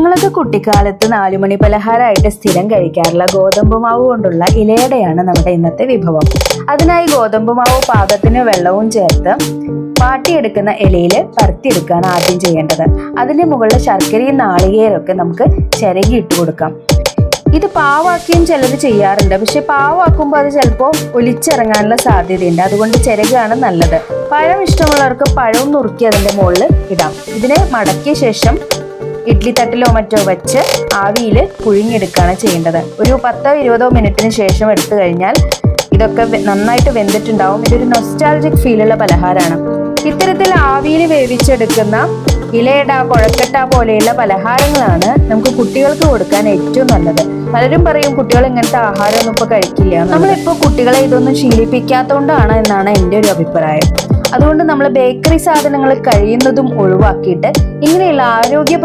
ഞങ്ങളൊക്കെ കുട്ടിക്കാലത്ത് നാലുമണി പലഹാരമായിട്ട് സ്ഥിരം കഴിക്കാറുള്ള ഗോതമ്പ് മാവ് കൊണ്ടുള്ള ഇലയടയാണ് നമ്മുടെ ഇന്നത്തെ വിഭവം. അതിനായി ഗോതമ്പ് മാവ് പാകത്തിന് വെള്ളവും ചേർത്ത് വാട്ടിയെടുക്കുന്ന ഇലയിൽ പരത്തിയെടുക്കുകയാണ് ആദ്യം ചെയ്യേണ്ടത്. അതിന് മുകളിൽ ശർക്കരയും നാളികേരമൊക്കെ നമുക്ക് ചിരകി ഇട്ട് കൊടുക്കാം. ഇത് പാവാക്കിയും ചിലർ ചെയ്യാറുണ്ട്. പക്ഷെ പാവാക്കുമ്പോൾ അത് ചിലപ്പോൾ ഒലിച്ചിറങ്ങാനുള്ള സാധ്യതയുണ്ട്. അതുകൊണ്ട് ചിരകാണ് നല്ലത്. പഴം ഇഷ്ടമുള്ളവർക്ക് പഴവും നുറുക്കി അതിന്റെ മുകളിൽ ഇടാം. ഇതിനെ മടക്കിയ ശേഷം ഇഡ്ലി തട്ടിലോ മറ്റോ വെച്ച് ആവിയിൽ പുഴുങ്ങിയെടുക്കുകയാണ് ചെയ്യേണ്ടത്. ഒരു പത്തോ ഇരുപതോ മിനിറ്റിന് ശേഷം എടുത്തു കഴിഞ്ഞാൽ ഇതൊക്കെ നന്നായിട്ട് വെന്തിട്ടുണ്ടാവും. ഇതൊരു നൊസ്റ്റാൾജിക് ഫീലുള്ള പലഹാരമാണ്. ഇത്തരത്തിൽ ആവിയിൽ വേവിച്ചെടുക്കുന്ന ഇലയട കുഴക്കട്ട പോലെയുള്ള പലഹാരങ്ങളാണ് നമുക്ക് കുട്ടികൾക്ക് കൊടുക്കാൻ ഏറ്റവും നല്ലത്. പലരും പറയും കുട്ടികൾ ഇങ്ങനത്തെ ആഹാരമൊന്നും ഇപ്പൊ കഴിക്കില്ല നമ്മളിപ്പോ കുട്ടികളെ ഇതൊന്നും ശീലിപ്പിക്കാത്തതുകൊണ്ടാണ് എന്നാണ് എന്റെ ഒരു അഭിപ്രായം. അതുകൊണ്ട് നമ്മൾ ബേക്കറി സാധനങ്ങൾ കഴിയുന്നതും ഒഴിവാക്കിയിട്ട് ഇങ്ങനെയുള്ള ആരോഗ്യ